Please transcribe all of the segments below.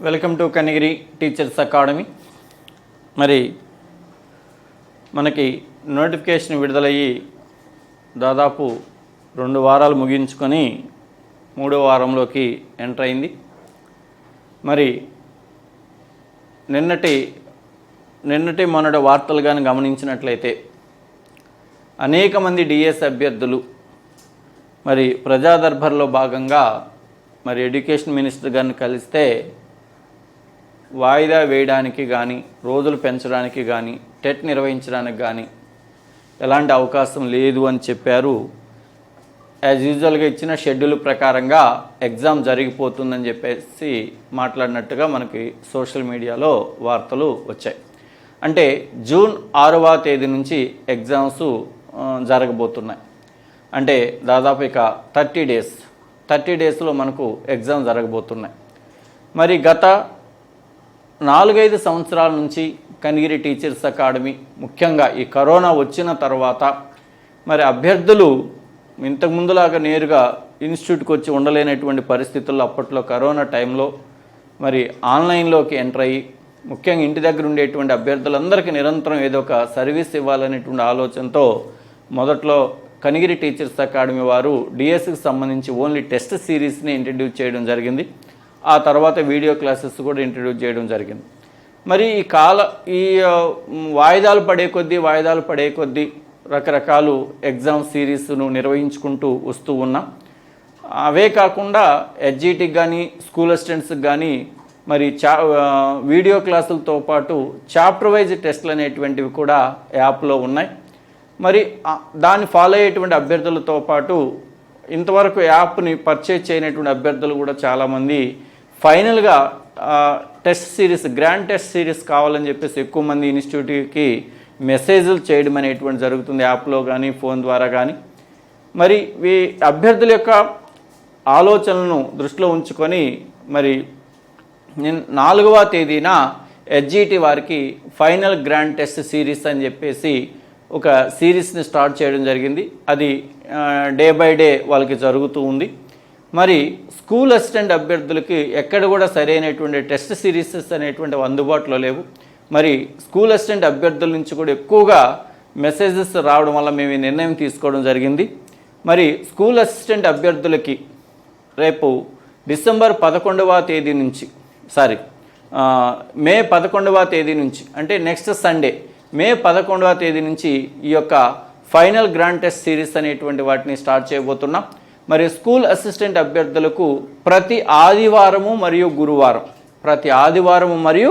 Welcome to Kanigiri teachers academy. మరి మనకి notification విడుదలయ్యి దాదాపు రెండు వారాలు ముగించుకొని మూడో వారంలోకి ఎంటర్ అయింది. మరి నిన్నటి నిన్నటి మొన్నటి వార్తలు కానీ గమనించినట్లయితే అనేక మంది డిఎస్ అభ్యర్థులు మరి ప్రజాదర్బార్లో భాగంగా మరి ఎడ్యుకేషన్ మినిస్టర్ గారిని కలిస్తే వాయిదా వేయడానికి కానీ రోజులు పెంచడానికి కానీ టెట్ నిర్వహించడానికి కానీ ఎలాంటి అవకాశం లేదు అని చెప్పారు. యాజ్ యూజువల్గా ఇచ్చిన షెడ్యూల్ ప్రకారంగా ఎగ్జామ్ జరిగిపోతుందని చెప్పేసి మాట్లాడినట్టుగా మనకి సోషల్ మీడియాలో వార్తలు వచ్చాయి. అంటే జూన్ ఆరవ తేదీ నుంచి ఎగ్జామ్స్ జరగబోతున్నాయి. అంటే దాదాపు ఇక థర్టీ డేస్ థర్టీ డేస్లో మనకు ఎగ్జామ్ జరగబోతున్నాయి. మరి గత నాలుగైదు సంవత్సరాల నుంచి కనిగిరి టీచర్స్ అకాడమీ ముఖ్యంగా ఈ కరోనా వచ్చిన తర్వాత మరి అభ్యర్థులు ఇంతకుముందులాగా నేరుగా ఇన్స్టిట్యూట్కి వచ్చి ఉండలేనటువంటి పరిస్థితుల్లో అప్పట్లో కరోనా టైంలో మరి ఆన్లైన్లోకి ఎంటర్ అయ్యి ముఖ్యంగా ఇంటి దగ్గర ఉండేటువంటి అభ్యర్థులందరికీ నిరంతరం ఏదో ఒక సర్వీస్ ఇవ్వాలనేటువంటి ఆలోచనతో మొదట్లో కనిగిరి టీచర్స్ అకాడమీ వారు డిఎస్సికి సంబంధించి ఓన్లీ టెస్ట్ సిరీస్ని ఇంట్రడ్యూస్ చేయడం జరిగింది. ఆ తర్వాత వీడియో క్లాసెస్ కూడా ఇంట్రడ్యూస్ చేయడం జరిగింది. మరి ఈ కాల ఈ వాయిదాలు పడే కొద్దీ వాయిదాలు పడే కొద్దీ రకరకాలు ఎగ్జామ్ సిరీస్ను నిర్వహించుకుంటూ వస్తూ ఉన్నాం అవే కాకుండా ఎడ్జిటికి కానీ స్కూల్ అసిస్టెంట్స్కి కానీ మరి చా వీడియో క్లాసులతో పాటు చాప్టర్ వైజ్ టెస్ట్లు అనేటువంటివి కూడా యాప్లో ఉన్నాయి. మరి దాన్ని ఫాలో అయ్యేటువంటి అభ్యర్థులతో పాటు ఇంతవరకు యాప్ని పర్చేజ్ చేయనటువంటి అభ్యర్థులు కూడా చాలామంది ఫైనల్గా test series grand test series కావాలని చెప్పేసి ఎక్కువ మంది ఇన్స్టిట్యూట్కి మెసేజ్లు చేయడం అనేటువంటి జరుగుతుంది యాప్లో కానీ ఫోన్ ద్వారా కానీ. మరి ఈ అభ్యర్థుల యొక్క ఆలోచనలను దృష్టిలో ఉంచుకొని మరి నేను నాలుగవ తేదీన ఎస్జీటి వారికి ఫైనల్ గ్రాండ్ టెస్ట్ సిరీస్ అని చెప్పేసి ఒక సిరీస్ని స్టార్ట్ చేయడం జరిగింది. అది డే బై డే వాళ్ళకి జరుగుతూ ఉంది. మరి స్కూల్ అసిస్టెంట్ అభ్యర్థులకి ఎక్కడ కూడా సరైనటువంటి టెస్ట్ సిరీసెస్ అనేటువంటివి అందుబాటులో లేవు. మరి స్కూల్ అసిస్టెంట్ అభ్యర్థుల నుంచి కూడా ఎక్కువగా మెసేజెస్ రావడం వల్ల మేము ఈ నిర్ణయం తీసుకోవడం జరిగింది. మరి స్కూల్ అసిస్టెంట్ అభ్యర్థులకి రేపు డిసెంబర్ పదకొండవ తేదీ నుంచి సారీ మే పదకొండవ తేదీ నుంచి అంటే నెక్స్ట్ సండే మే పదకొండవ తేదీ నుంచి ఈ యొక్క ఫైనల్ గ్రాండ్ టెస్ట్ సిరీస్ అనేటువంటి వాటిని స్టార్ట్ చేయబోతున్నాం. మరి స్కూల్ అసిస్టెంట్ అభ్యర్థులకు ప్రతి ఆదివారము మరియు గురువారం. ప్రతి ఆదివారము మరియు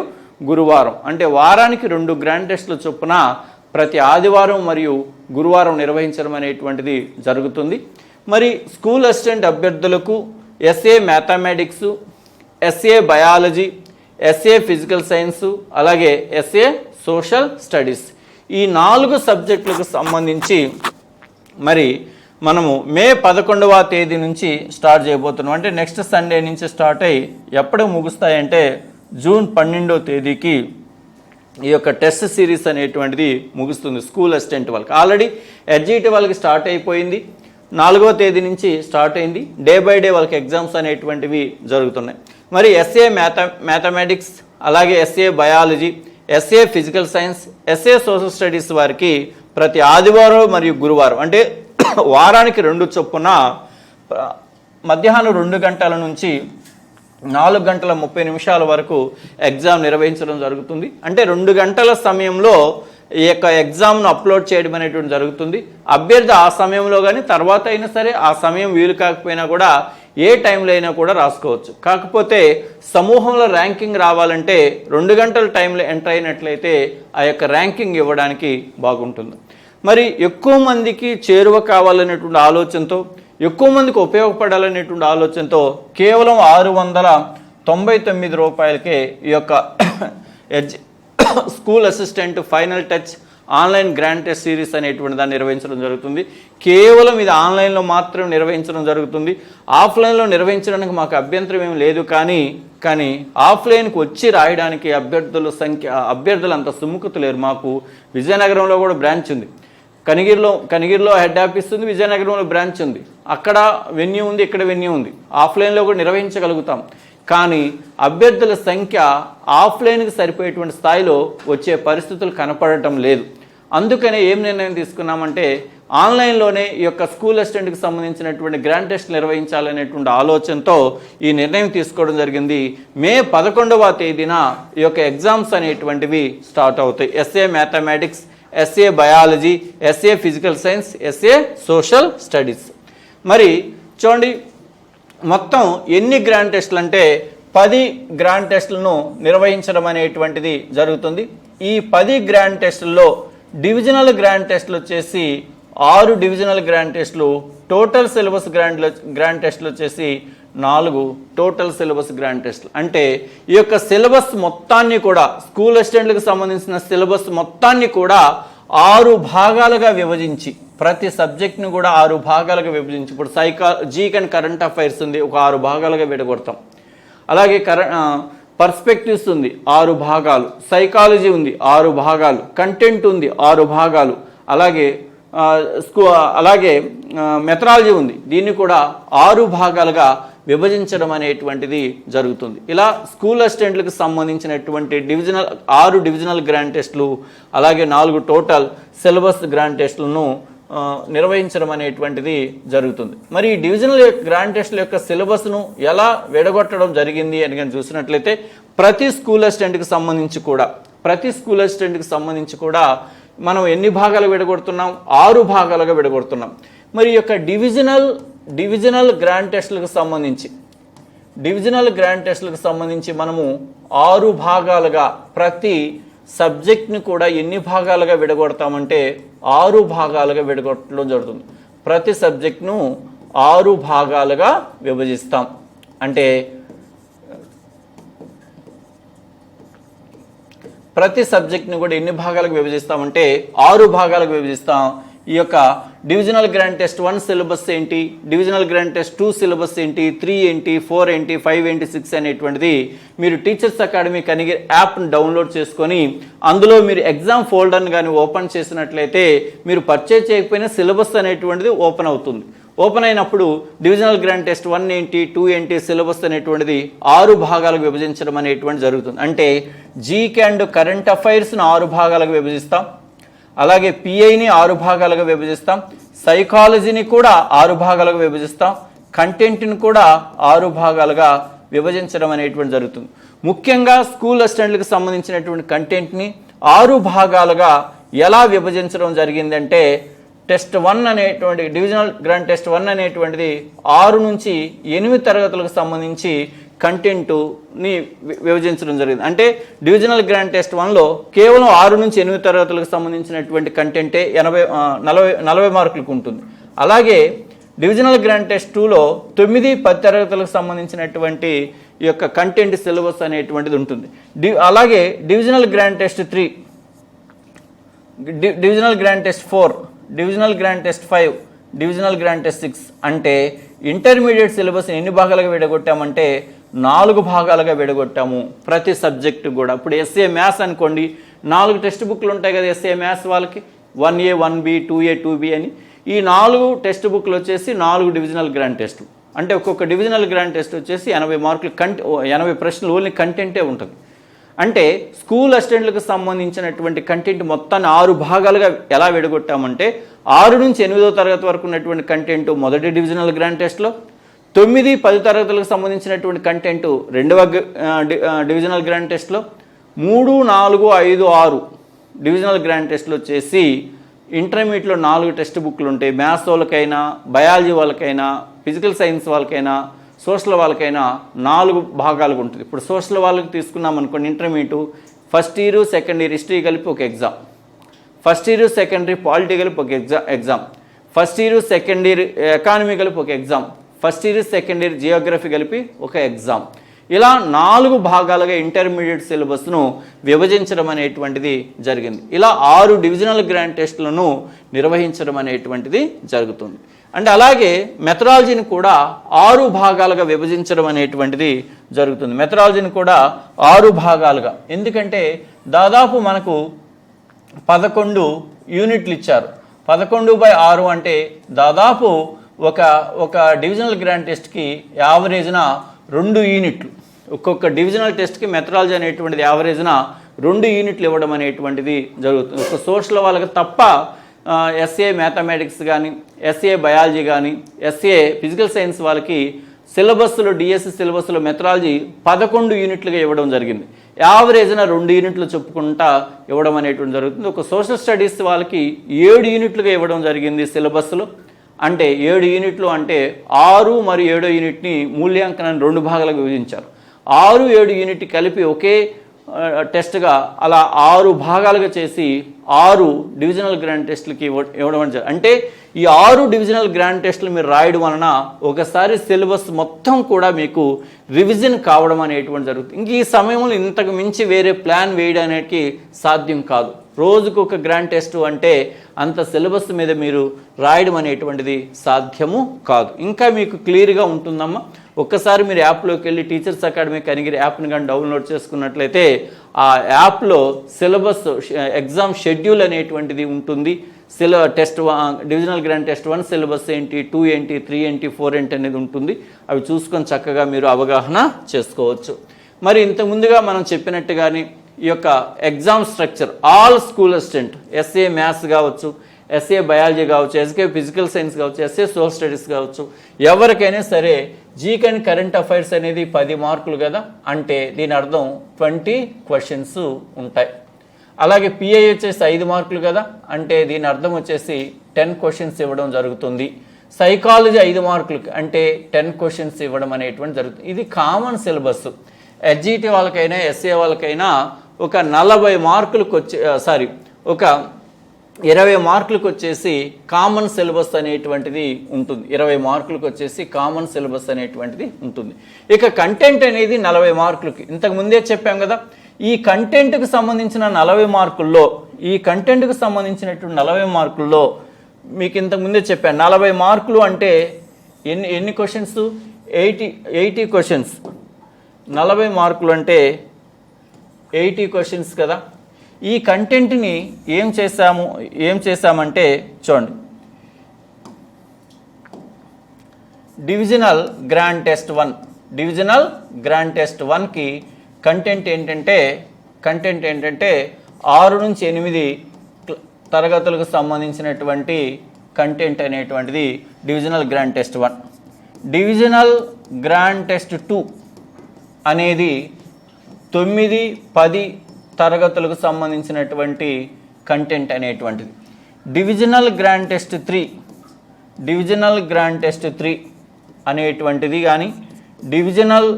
గురువారం. అంటే వారానికి రెండు గ్రాండ్ టెస్టుల చొప్పున ప్రతి ఆదివారం మరియు గురువారం నిర్వహించడం అనేటువంటిది జరుగుతుంది. మరి స్కూల్ అసిస్టెంట్ అభ్యర్థులకు SA mathematics SA biology SA physical science అలాగే ఎస్ఏ సోషల్ స్టడీస్. ఈ నాలుగు సబ్జెక్టులకు సంబంధించి మరి మనము మే పదకొండవ తేదీ నుంచి స్టార్ట్ చేయబోతున్నాం. అంటే నెక్స్ట్ సండే నుంచి స్టార్ట్ అయ్యి ఎప్పుడు ముగుస్తాయంటే జూన్ పన్నెండవ తేదీకి ఈ యొక్క టెస్ట్ సిరీస్ అనేటువంటిది ముగుస్తుంది స్కూల్ అసిస్టెంట్ వాళ్ళకి. ఆల్రెడీ ఎడ్జిటి వాళ్ళకి స్టార్ట్ అయిపోయింది. నాలుగవ తేదీ నుంచి స్టార్ట్ అయింది. డే బై డే వాళ్ళకి ఎగ్జామ్స్ అనేటువంటివి జరుగుతున్నాయి. మరి ఎస్ఏ మ్యాథ మ్యాథమెటిక్స్ అలాగే SA biology SA physical science SA social studies వారికి ప్రతి ఆదివారం మరియు గురువారం అంటే వారానికి రెండు చొప్పున మధ్యాహ్నం రెండు గంటల నుంచి నాలుగు గంటల ముప్పై నిమిషాల వరకు ఎగ్జామ్ నిర్వహించడం జరుగుతుంది. అంటే రెండు గంటల సమయంలో ఈ యొక్క ఎగ్జామ్ను అప్లోడ్ చేయడం అనేటువంటి జరుగుతుంది. అభ్యర్థి ఆ సమయంలో కానీ తర్వాత అయినా సరే ఆ సమయం వీలు కాకపోయినా కూడా ఏ టైంలో అయినా కూడా రాసుకోవచ్చు. కాకపోతే సమూహంలో ర్యాంకింగ్ రావాలంటే రెండు గంటల టైంలో ఎంటర్ అయినట్లయితే ఆ యొక్క ర్యాంకింగ్ ఇవ్వడానికి బాగుంటుంది. మరి ఎక్కువ మందికి చేరువ కావాలనేటువంటి ఆలోచనతో ఎక్కువ మందికి ఉపయోగపడాలనేటువంటి ఆలోచనతో కేవలం ఆరు వందల తొంభై తొమ్మిది రూపాయలకే ఈ యొక్క edge school assistant final touch online grand test series అనేటువంటి దాన్ని నిర్వహించడం జరుగుతుంది. కేవలం ఇది ఆన్లైన్లో మాత్రం నిర్వహించడం జరుగుతుంది. ఆఫ్లైన్లో నిర్వహించడానికి మాకు అభ్యంతరం ఏం లేదు కానీ కానీ ఆఫ్లైన్కి వచ్చి రాయడానికి అభ్యర్థుల సంఖ్య అభ్యర్థులు అంత సుముఖత లేరు. మాకు విజయనగరంలో కూడా బ్రాంచ్ ఉంది. కనిగిరిలో కనిగిరిలో హెడ్ ఆఫీస్ ఉంది విజయనగరంలో బ్రాంచ్ ఉంది. అక్కడ వెన్యూ ఉంది ఇక్కడ వెన్యూ ఉంది. ఆఫ్లైన్లో కూడా నిర్వహించగలుగుతాం. కానీ అభ్యర్థుల సంఖ్య ఆఫ్లైన్కి సరిపోయేటువంటి స్థాయిలో వచ్చే పరిస్థితులు కనపడటం లేదు. అందుకనే ఏం నిర్ణయం తీసుకున్నామంటే ఆన్లైన్లోనే ఈ యొక్క స్కూల్ అసిస్టెంట్కి సంబంధించినటువంటి గ్రాండ్ టెస్ట్ నిర్వహించాలనేటువంటి ఆలోచనతో ఈ నిర్ణయం తీసుకోవడం జరిగింది. మే పదకొండవ తేదీన ఈ యొక్క ఎగ్జామ్స్ అనేటువంటివి స్టార్ట్ అవుతాయి. SA mathematics SA biology SA physical science SA social studies మరి చూడండి మొత్తం ఎన్ని గ్రాండ్ టెస్టులు అంటే పది గ్రాండ్ టెస్టులను నిర్వహించడం అనేటువంటిది జరుగుతుంది. ఈ పది గ్రాండ్ టెస్టుల్లో డివిజనల్ గ్రాండ్ టెస్టులు వచ్చేసి ఆరు డివిజనల్ గ్రాండ్ టెస్టులు టోటల్ సిలబస్ గ్రాండ్ గ్రాండ్ టెస్టులు వచ్చేసి నాలుగు టోటల్ సిలబస్ గ్రాండ్ టెస్ట్లు అంటే ఈ యొక్క సిలబస్ మొత్తాన్ని కూడా స్కూల్ అసిస్టెంట్లకు సంబంధించిన సిలబస్ మొత్తాన్ని కూడా ఆరు భాగాలుగా విభజించి ప్రతి సబ్జెక్ట్ను కూడా ఆరు భాగాలుగా విభజించి ఇప్పుడు సైకా జీక్ అండ్ కరెంట్ అఫైర్స్ ఉంది ఒక ఆరు భాగాలుగా విడగొడతాం. అలాగే కరె పర్స్పెక్టివ్స్ ఉంది ఆరు భాగాలు. సైకాలజీ ఉంది ఆరు భాగాలు. కంటెంట్ ఉంది ఆరు భాగాలు. అలాగే స్కూ అలాగే మెథడాలజీ ఉంది దీన్ని కూడా ఆరు భాగాలుగా విభజించడం అనేటువంటిది జరుగుతుంది. ఇలా స్కూల్ అసిస్టెంట్లకు సంబంధించినటువంటి డివిజనల్ ఆరు డివిజనల్ గ్రాండ్ టెస్టులు అలాగే నాలుగు టోటల్ సిలబస్ గ్రాండ్ టెస్టులను నిర్వహించడం అనేటువంటిది జరుగుతుంది. మరి ఈ డివిజనల్ గ్రాండ్ టెస్టుల యొక్క సిలబస్ను ఎలా విడగొట్టడం జరిగింది అని కానీ చూసినట్లయితే ప్రతి స్కూల్ అసిస్టెంట్కి సంబంధించి కూడా ప్రతి స్కూల్ అసిస్టెంట్కి సంబంధించి కూడా మనం ఎన్ని భాగాలు విడగొడుతున్నాం? ఆరు భాగాలుగా విడగొడుతున్నాం. మరి యొక్క డివిజనల్ డివిజనల్ గ్రాండ్ టెస్టులకు సంబంధించి డివిజనల్ గ్రాండ్ టెస్టులకు సంబంధించి మనము ఆరు భాగాలుగా ప్రతి సబ్జెక్ట్ని కూడా ఎన్ని భాగాలుగా విడగొడతామంటే ఆరు భాగాలుగా విడగొట్టడం జరుగుతుంది. ప్రతి సబ్జెక్ట్ను ఆరు భాగాలుగా విభజిస్తాం. అంటే ప్రతి సబ్జెక్ట్ని కూడా ఎన్ని భాగాలకు విభజిస్తామంటే ఆరు భాగాలకు విభజిస్తాం. ఈ యొక్క divisional grand test one syllabus ఏంటి? Divisional grand test two syllabus ఏంటి? త్రీ ఏంటి? ఫోర్ ఏంటి? ఫైవ్ ఏంటి? సిక్స్ అనేటువంటిది మీరు టీచర్స్ అకాడమీ కనిగి యాప్ను డౌన్లోడ్ చేసుకొని అందులో మీరు ఎగ్జామ్ ఫోల్డర్ని కానీ ఓపెన్ చేసినట్లయితే మీరు పర్చేజ్ చేయకపోయినా సిలబస్ అనేటువంటిది ఓపెన్ అవుతుంది. ఓపెన్ అయినప్పుడు డివిజనల్ గ్రాండ్ టెస్ట్ వన్ ఏంటి? టూ ఏంటి? సిలబస్ అనేటువంటిది ఆరు భాగాలకు విభజించడం అనేటువంటి జరుగుతుంది. అంటే జీకే అండ్ కరెంట్ అఫైర్స్ను ఆరు భాగాలకు విభజిస్తాం. అలాగే పిఐని ఆరు భాగాలుగా విభజిస్తాం. సైకాలజీని కూడా ఆరు భాగాలుగా విభజిస్తాం. కంటెంట్ని కూడా ఆరు భాగాలుగా విభజించడం అనేటువంటి జరుగుతుంది. ముఖ్యంగా స్కూల్ అసిస్టెంట్లకు సంబంధించినటువంటి కంటెంట్ని ఆరు భాగాలుగా ఎలా విభజించడం జరిగిందంటే టెస్ట్ వన్ అనేటువంటి డివిజనల్ గ్రాండ్ టెస్ట్ వన్ అనేటువంటిది ఆరు నుంచి ఎనిమిది తరగతులకు సంబంధించి కంటెంట్ని వి- విభజించడం జరిగింది. అంటే డివిజనల్ గ్రాండ్ టెస్ట్ వన్లో కేవలం ఆరు నుంచి ఎనిమిది తరగతులకు సంబంధించినటువంటి కంటెంటే ఎనభై నలభై నలభై మార్కులకు ఉంటుంది. అలాగే డివిజనల్ గ్రాండ్ టెస్ట్ టూలో తొమ్మిది పది తరగతులకు సంబంధించినటువంటి ఈ యొక్క కంటెంట్ సిలబస్ అనేటువంటిది ఉంటుంది. డి అలాగే divisional grand test three divisional grand test four divisional grand test five divisional grand test six అంటే ఇంటర్మీడియట్ సిలబస్ని ఎన్ని భాగాలుగా విడగొట్టామంటే నాలుగు భాగాలుగా విడగొట్టాము ప్రతి సబ్జెక్టు కూడా. ఇప్పుడు ఎస్ఏ మ్యాథ్స్ అనుకోండి నాలుగు టెక్స్ట్ బుక్లు ఉంటాయి కదా ఎస్ఏ మ్యాథ్స్ వాళ్ళకి one A one B two A two B అని. ఈ నాలుగు టెక్స్ట్ బుక్లు వచ్చేసి నాలుగు డివిజనల్ గ్రాండ్ టెస్ట్లు అంటే ఒక్కొక్క డివిజనల్ గ్రాండ్ టెస్ట్ వచ్చేసి ఎనభై మార్కులు కంట ఎనభై ప్రశ్నలు ఓన్లీ కంటెంటే ఉంటుంది. అంటే స్కూల్ అసిస్టెంట్లకు సంబంధించినటువంటి కంటెంట్ మొత్తాన్ని ఆరు భాగాలుగా ఎలా విడగొట్టామంటే ఆరు నుంచి ఎనిమిదో తరగతి వరకు ఉన్నటువంటి కంటెంట్ మొదటి డివిజనల్ గ్రాండ్ టెస్ట్లో తొమ్మిది పది తరగతులకు సంబంధించినటువంటి కంటెంట్ రెండవ డివిజనల్ గ్రాండ్ టెస్ట్లో మూడు నాలుగు ఐదు ఆరు డివిజనల్ గ్రాండ్ టెస్ట్లు వచ్చేసి ఇంటర్మీడియట్లో నాలుగు టెక్స్ట్ బుక్లు ఉంటాయి. మ్యాథ్స్ వాళ్ళకైనా బయాలజీ వాళ్ళకైనా ఫిజికల్ సైన్స్ వాళ్ళకైనా సోషల్ వాళ్ళకైనా నాలుగు భాగాలుగా ఉంటుంది. ఇప్పుడు సోషల్ వాళ్ళకి తీసుకున్నాం అనుకోండి intermediate first year second year history కలిపి ఒక exam first year secondary polity కలిపి ఒక exam exam first year second year economy కలిపి ఒక exam first year second year geography కలిపి ఒక ఎగ్జామ్. ఇలా నాలుగు భాగాలుగా ఇంటర్మీడియట్ సిలబస్ను విభజించడం అనేటువంటిది జరిగింది. ఇలా ఆరు డివిజనల్ గ్రాండ్ టెస్టులను నిర్వహించడం అనేటువంటిది జరుగుతుంది. అండ్ అలాగే మెథడాలజీని కూడా ఆరు భాగాలుగా విభజించడం అనేటువంటిది జరుగుతుంది. మెథడాలజీని కూడా ఆరు భాగాలుగా. ఎందుకంటే దాదాపు మనకు పదకొండు యూనిట్లు ఇచ్చారు. పదకొండు బై ఆరు అంటే దాదాపు ఒక ఒక డివిజనల్ గ్రాండ్ టెస్ట్కి యావరేజ్న రెండు యూనిట్లు. ఒక్కొక్క డివిజనల్ టెస్ట్కి మెథడాలజీ అనేటువంటిది యావరేజ్న రెండు యూనిట్లు ఇవ్వడం అనేటువంటిది జరుగుతుంది. ఒక సోషల్ వాళ్ళకి తప్ప ఎస్ఏ మ్యాథమెటిక్స్ కానీ ఎస్ఏ బయాలజీ కానీ ఎస్ఏ ఫిజికల్ సైన్స్ వాళ్ళకి సిలబస్లో డిఎస్సి సిలబస్లో మెథడాలజీ పదకొండు యూనిట్లుగా ఇవ్వడం జరిగింది. యావరేజ్న రెండు యూనిట్లు చెప్పుకుంటా ఇవ్వడం అనేటువంటి జరుగుతుంది. ఒక సోషల్ స్టడీస్ వాళ్ళకి ఏడు యూనిట్లుగా ఇవ్వడం జరిగింది సిలబస్లో. అంటే ఏడు యూనిట్లు అంటే ఆరు మరియు ఏడో యూనిట్ని మూల్యాంకనాన్ని రెండు భాగాలుగా విభజించారు. ఆరు ఏడు యూనిట్ కలిపి ఒకే టెస్ట్గా అలా ఆరు భాగాలుగా చేసి ఆరు డివిజనల్ గ్రాండ్ టెస్ట్లకి ఇవ్వడం జరిగింది అంటే ఈ ఆరు డివిజనల్ గ్రాండ్ టెస్టులు మీరు రాయడం వలన ఒకసారి సిలబస్ మొత్తం కూడా మీకు రివిజన్ కావడం అనేటువంటి జరుగుతుంది. ఇంక ఈ సమయంలో ఇంతకు మించి వేరే ప్లాన్ వేయడానికి సాధ్యం కాదు. రోజుకు ఒక గ్రాండ్ టెస్ట్ అంటే అంత సిలబస్ మీద మీరు రాయడం అనేటువంటిది సాధ్యము కాదు. ఇంకా మీకు క్లియర్గా ఉంటుందమ్మా. ఒక్కసారి మీరు యాప్లోకి వెళ్ళి టీచర్స్ అకాడమీ కనిగిరి యాప్ని కానీ డౌన్లోడ్ చేసుకున్నట్లయితే ఆ యాప్లో సిలబస్ ఎగ్జామ్ షెడ్యూల్ అనేటువంటిది ఉంటుంది. సిల test divisional grand test one syllabus ఏంటి టూ ఏంటి త్రీ ఏంటి ఫోర్ ఏంటి అనేది ఉంటుంది. అవి చూసుకొని చక్కగా మీరు అవగాహన చేసుకోవచ్చు. మరి ఇంత ముందుగా మనం చెప్పినట్టుగానే ఈ యొక్క exam structure all school assistant SA maths కావచ్చు ఎస్ఏ బయాలజీ కావచ్చు ఎస్కే ఫిజికల్ సైన్స్ కావచ్చు ఎస్ఏ సోషల్ స్టడీస్ కావచ్చు ఎవరికైనా సరే జీక్ అండ్ కరెంట్ అఫైర్స్ అనేది పది మార్కులు కదా? అంటే దీని అర్థం ట్వంటీ క్వశ్చన్స్ ఉంటాయి. అలాగే పిఐ వచ్చేసి ఐదు మార్కులు కదా? అంటే దీని అర్థం వచ్చేసి టెన్ క్వశ్చన్స్ ఇవ్వడం జరుగుతుంది. సైకాలజీ ఐదు మార్కులు అంటే టెన్ క్వశ్చన్స్ ఇవ్వడం అనేటువంటి జరుగుతుంది. ఇది కామన్ సిలబస్ ఎస్జిటి వాళ్ళకైనా ఎస్ఏ వాళ్ళకైనా ఒక నలభై మార్కులకు వచ్చే సారీ ఒక ఇరవై మార్కులకు వచ్చేసి కామన్ సిలబస్ అనేటువంటిది ఉంటుంది. ఇరవై మార్కులకు వచ్చేసి కామన్ సిలబస్ అనేటువంటిది ఉంటుంది. ఇక కంటెంట్ అనేది నలభై మార్కులకి ఇంతకు ముందే చెప్పాం కదా ఈ కంటెంట్కు సంబంధించిన నలభై మార్కుల్లో ఈ కంటెంట్కు సంబంధించినటువంటి నలభై మార్కుల్లో మీకు ఇంతకు ముందే చెప్పాను నలభై మార్కులు అంటే ఎన్ని ఎన్ని క్వశ్చన్స్ ఎయిటీ ఎయిటీ క్వశ్చన్స్ నలభై మార్కులు అంటే ఎయిటీ క్వశ్చన్స్ కదా. ఈ కంటెంట్ని ఏం చేశాము ఏం చేశామంటే చూడండి. Divisional grand test one. Divisional grand test వన్కి కంటెంట్ ఏంటంటే కంటెంట్ ఏంటంటే ఆరు నుంచి ఎనిమిది తరగతులకు సంబంధించినటువంటి కంటెంట్ అనేటువంటిది divisional grand test one. Divisional grand test two అనేది తొమ్మిది పది తరగతులకు సంబంధించినటువంటి కంటెంట్ అనేటువంటిది. Divisional grand test three divisional grand test three అనేటువంటిది కానీ డివిజనల్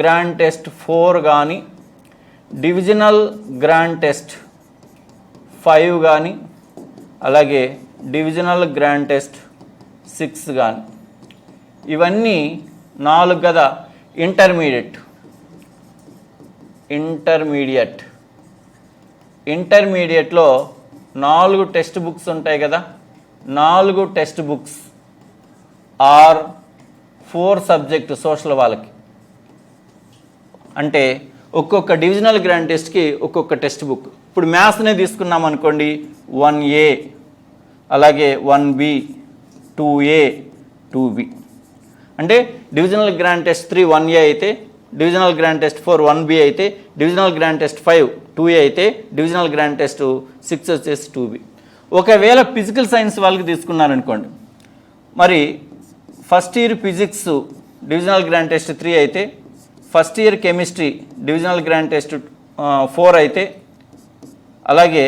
గ్రాండ్ టెస్ట్ ఫోర్ కానీ డివిజనల్ గ్రాండ్ టెస్ట్ ఫైవ్ కానీ అలాగే డివిజనల్ గ్రాండ్ టెస్ట్ సిక్స్ కానీ ఇవన్నీ నాలుగు కదా ఇంటర్మీడియట్ ఇంటర్మీడియట్. ఇంటర్మీడియట్లో నాలుగు టెక్స్ట్ బుక్స్ ఉంటాయి కదా నాలుగు text books or four subject social వాళ్ళకి. అంటే ఒక్కొక్క డివిజనల్ గ్రాండ్ టెస్ట్కి ఒక్కొక్క టెక్స్ట్ బుక్. ఇప్పుడు మ్యాథ్స్నే తీసుకున్నాం అనుకోండి వన్ ఏ అలాగే one B two A two B. అంటే divisional grand test three one A అయితే divisional grand test four one B అయితే divisional grand test five two A అయితే డివిజనల్ గ్రాండ్ టెస్ట్ సిక్స్ వచ్చేసి two B. ఒకవేళ physical science వాళ్ళకి తీసుకున్నారనుకోండి మరి first year physics divisional grand test three అయితే first year chemistry divisional grand test four అయితే అలాగే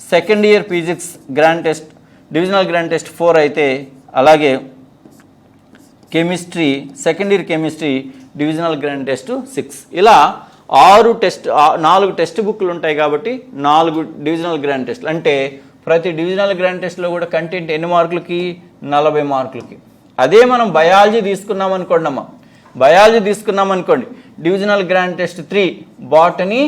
second year physics grand test divisional grand test four అయితే అలాగే chemistry second year chemistry divisional grand test six. ఇలా ఆరు test నాలుగు text బుక్లు ఉంటాయి కాబట్టి నాలుగు డివిజనల్ గ్రాండ్ టెస్ట్లు. అంటే ప్రతి డివిజనల్ గ్రాండ్ టెస్ట్లో కూడా కంటెంట్ ఎన్ని మార్కులకి? నలభై మార్కులకి. అదే మనం బయాలజీ తీసుకున్నాం అనుకోండి అమ్మ. బయాలజీ తీసుకున్నాం అనుకోండి. Divisional grand test three botany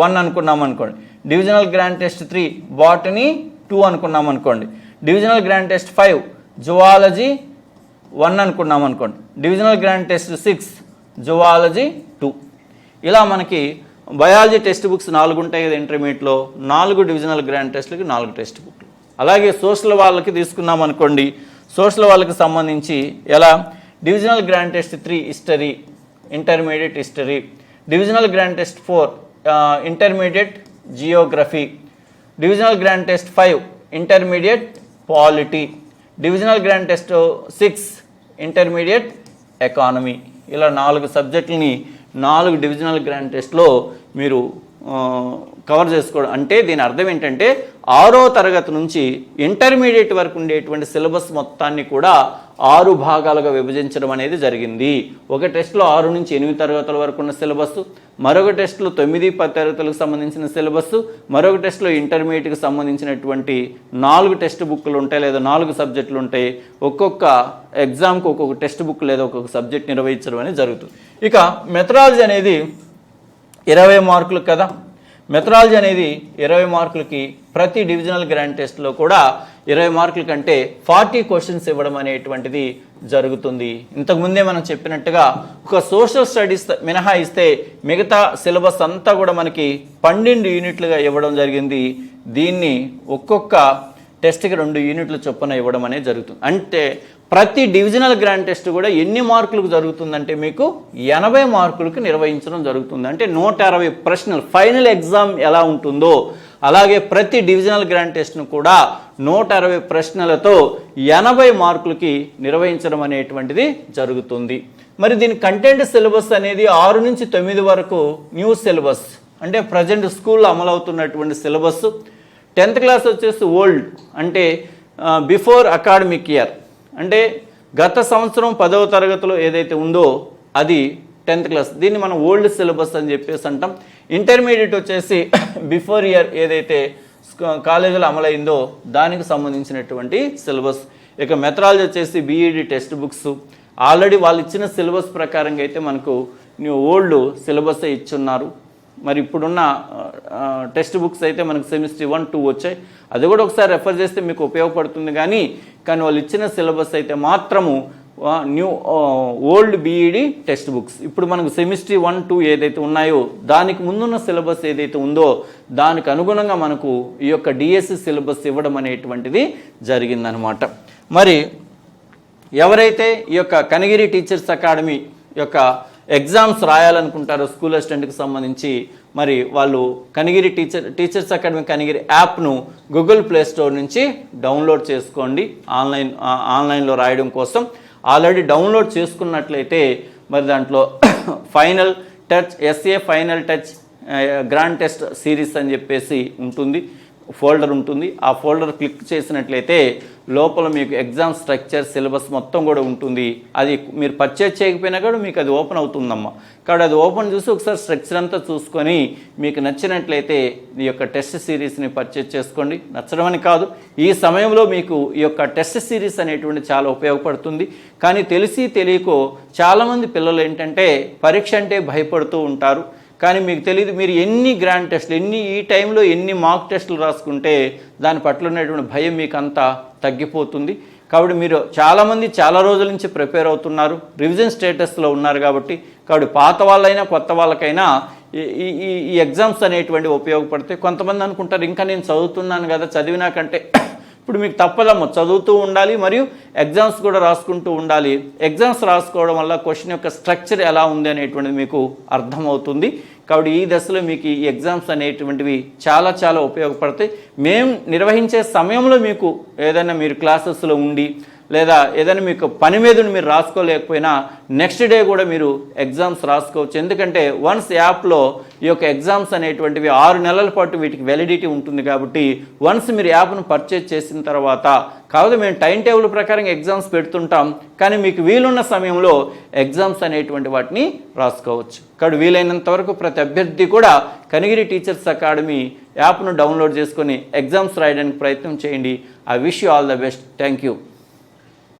one అనుకున్నాం అనుకోండి. Divisional grand test three botany two అనుకున్నాం అనుకోండి. Divisional grand test five zoology one అనుకున్నాం అనుకోండి. Divisional grand test six zoology two. ఇలా మనకి బయాలజీ టెక్స్ట్ బుక్స్ నాలుగు ఉంటాయి కదా ఇంటర్మీడియట్లో. నాలుగు డివిజనల్ గ్రాండ్ టెస్ట్లకి నాలుగు టెక్స్ట్ బుక్లు. అలాగే సోషల్ వాళ్ళకి తీసుకున్నాం అనుకోండి. సోషల్ వాళ్ళకి సంబంధించి ఎలా? Divisional grand test three history intermediate history. Divisional grand test four intermediate geography. Divisional grand test five intermediate polity. Divisional grand test six intermediate economy. ఇలా నాలుగు సబ్జెక్టులని నాలుగు డివిజనల్ గ్రాండ్ టెస్ట్లో మీరు కవర్ చేసుకోవడం అంటే దీని అర్థం ఏంటంటే ఆరో తరగతి నుంచి ఇంటర్మీడియట్ వరకు ఉండేటువంటి సిలబస్ మొత్తాన్ని కూడా ఆరు భాగాలుగా విభజించడం అనేది జరిగింది. ఒక టెస్ట్లో ఆరు నుంచి ఎనిమిది తరగతుల వరకు ఉన్న సిలబస్ మరొక టెస్ట్లో తొమ్మిది పది తరగతులకు సంబంధించిన సిలబస్ మరొక టెస్ట్లో ఇంటర్మీడియట్కి సంబంధించినటువంటి నాలుగు టెక్స్ట్ బుక్లు ఉంటాయి లేదా నాలుగు సబ్జెక్టులు ఉంటాయి. ఒక్కొక్క ఎగ్జామ్కి ఒక్కొక్క టెక్స్ట్ బుక్ లేదా ఒక్కొక్క సబ్జెక్ట్ నిర్వహించడం అనేది జరుగుతుంది. ఇక మెథడాలజీ అనేది ఇరవై మార్కులు కదా? మెథడాలజీ అనేది ఇరవై మార్కులకి ప్రతి డివిజనల్ గ్రాండ్ టెస్ట్లో కూడా ఇరవై మార్కుల కంటే ఫార్టీ క్వశ్చన్స్ ఇవ్వడం అనేటువంటిది జరుగుతుంది. ఇంతకుముందే మనం చెప్పినట్టుగా ఒక సోషల్ స్టడీస్ మినహాయిస్తే మిగతా సిలబస్ అంతా కూడా మనకి పన్నెండు యూనిట్లుగా ఇవ్వడం జరిగింది. దీన్ని ఒక్కొక్క టెస్ట్కి రెండు యూనిట్ల చొప్పున ఇవ్వడం అనేది జరుగుతుంది. అంటే ప్రతి డివిజనల్ గ్రాండ్ టెస్ట్ కూడా ఎన్ని మార్కులకు జరుగుతుందంటే మీకు ఎనభై మార్కులకు నిర్వహించడం జరుగుతుంది. అంటే నూట అరవై ప్రశ్నలు ఫైనల్ ఎగ్జామ్ ఎలా ఉంటుందో అలాగే ప్రతి డివిజనల్ గ్రాండ్ టెస్ట్ను కూడా నూట అరవై ప్రశ్నలతో ఎనభై మార్కులకి నిర్వహించడం అనేటువంటిది జరుగుతుంది. మరి దీని కంటెంట్ సిలబస్ అనేది ఆరు నుంచి తొమ్మిది వరకు న్యూ సిలబస్ అంటే ప్రజెంట్ స్కూల్లో అమలవుతున్నటువంటి సిలబస్. టెన్త్ క్లాస్ వచ్చేసి ఓల్డ్ అంటే బిఫోర్ అకాడమిక్ ఇయర్. అంటే గత సంవత్సరం పదవ తరగతిలో ఏదైతే ఉందో అది టెన్త్ క్లాస్. దీన్ని మనం ఓల్డ్ సిలబస్ అని చెప్పేసి అంటాం. ఇంటర్మీడియట్ వచ్చేసి బిఫోర్ ఇయర్ ఏదైతే కాలేజీలో అమలైందో దానికి సంబంధించినటువంటి సిలబస్. ఇక మెథడాలజీ వచ్చేసి బీఈడి టెక్స్ట్ బుక్స్. ఆల్రెడీ వాళ్ళు ఇచ్చిన సిలబస్ ప్రకారంగా అయితే మనకు న్యూ ఓల్డ్ సిలబస్ ఇచ్చున్నారు. మరి ఇప్పుడున్న టెక్స్ట్ బుక్స్ అయితే మనకు సెమిస్టర్ వన్ టూ వచ్చాయి. అది కూడా ఒకసారి రెఫర్ చేస్తే మీకు ఉపయోగపడుతుంది కానీ కానీ వాళ్ళు ఇచ్చిన సిలబస్ అయితే మాత్రము new old BEd text books. ఇప్పుడు మనకు సెమిస్టర్ వన్ టూ ఏదైతే ఉన్నాయో దానికి ముందున్న సిలబస్ ఏదైతే ఉందో దానికి అనుగుణంగా మనకు ఈ యొక్క డిఎస్సి సిలబస్ ఇవ్వడం అనేటువంటిది జరిగిందనమాట. మరి ఎవరైతే ఈ యొక్క కనగిరి టీచర్స్ అకాడమీ యొక్క ఎగ్జామ్స్ రాయాలనుకుంటారో స్కూల్ అసిస్టెంట్కి సంబంధించి. మరి వాళ్ళు Kanigiri teacher teachers academy Kanigiri యాప్ను గూగుల్ ప్లే స్టోర్ నుంచి డౌన్లోడ్ చేసుకోండి. ఆన్లైన్ ఆన్లైన్లో రాయడం కోసం. ఆల్రెడీ డౌన్లోడ్ చేసుకున్నట్లయితే మరి దాంట్లో final touch SA final touch grand test series అని చెప్పేసి ఉంటుంది. ఫోల్డర్ ఉంటుంది. ఆ ఫోల్డర్ క్లిక్ చేసినట్లయితే లోపల మీకు ఎగ్జామ్ స్ట్రక్చర్ సిలబస్ మొత్తం కూడా ఉంటుంది. అది మీరు పర్చేజ్ చేయకపోయినా కూడా మీకు అది ఓపెన్ అవుతుందమ్మా. కాబట్టి అది ఓపెన్ చూసి ఒకసారి స్ట్రక్చర్ అంతా చూసుకొని మీకు నచ్చినట్లయితే ఈ యొక్క టెస్ట్ సిరీస్ని పర్చేజ్ చేసుకోండి. నచ్చడం అని కాదు. ఈ సమయంలో మీకు ఈ యొక్క టెస్ట్ సిరీస్ అనేటువంటి చాలా ఉపయోగపడుతుంది. కానీ తెలిసి తెలియకో చాలామంది పిల్లలు ఏంటంటే పరీక్ష అంటే భయపడుతూ ఉంటారు. కానీ మీకు తెలియదు మీరు ఎన్ని గ్రాండ్ టెస్ట్లు ఎన్ని ఈ టైంలో ఎన్ని మాక్ టెస్టులు రాసుకుంటే దాని పట్ల ఉన్నటువంటి భయం మీకు అంతా తగ్గిపోతుంది. కాబట్టి మీరు చాలామంది చాలా రోజుల నుంచి ప్రిపేర్ అవుతున్నారు రివిజన్ స్టేటస్లో ఉన్నారు కాబట్టి కాబట్టి పాత వాళ్ళైనా కొత్త వాళ్ళకైనా ఈ ఈ- ఎగ్జామ్స్ అనేటువంటి ఉపయోగపడతాయి. కొంతమంది అనుకుంటారు ఇంకా నేను చదువుతున్నాను కదా చదివినాకంటే ఇప్పుడు మీకు తప్పదమ్మ చదువుతూ ఉండాలి మరియు ఎగ్జామ్స్ కూడా రాసుకుంటూ ఉండాలి. ఎగ్జామ్స్ రాసుకోవడం వల్ల క్వశ్చన్ యొక్క స్ట్రక్చర్ ఎలా ఉంది అనేటువంటిది మీకు అర్థమవుతుంది. కాబట్టి ఈ దశలో మీకు ఈ ఎగ్జామ్స్ అనేటువంటివి చాలా చాలా ఉపయోగపడతాయి. మేము నిర్వహించే సమయంలో మీకు ఏదైనా మీరు క్లాసెస్లో ఉండి లేదా ఏదైనా మీకు పని మీద మీరు రాసుకోలేకపోయినా నెక్స్ట్ డే కూడా మీరు ఎగ్జామ్స్ రాసుకోవచ్చు. ఎందుకంటే వన్స్ యాప్లో ఈ యొక్క ఎగ్జామ్స్ అనేటువంటివి ఆరు నెలల పాటు వీటికి వెలిడిటీ ఉంటుంది కాబట్టి వన్స్ మీరు యాప్ను పర్చేజ్ చేసిన తర్వాత కాదు మేము టైం టేబుల్ ప్రకారం ఎగ్జామ్స్ పెడుతుంటాం కానీ మీకు వీలున్న సమయంలో ఎగ్జామ్స్ అనేటువంటి వాటిని రాసుకోవచ్చు. కాబట్టి వీలైనంత వరకు ప్రతి అభ్యర్థి కూడా కనిగిరి టీచర్స్ అకాడమీ యాప్ను డౌన్లోడ్ చేసుకొని ఎగ్జామ్స్ రాయడానికి ప్రయత్నం చేయండి. I wish you all the best thank you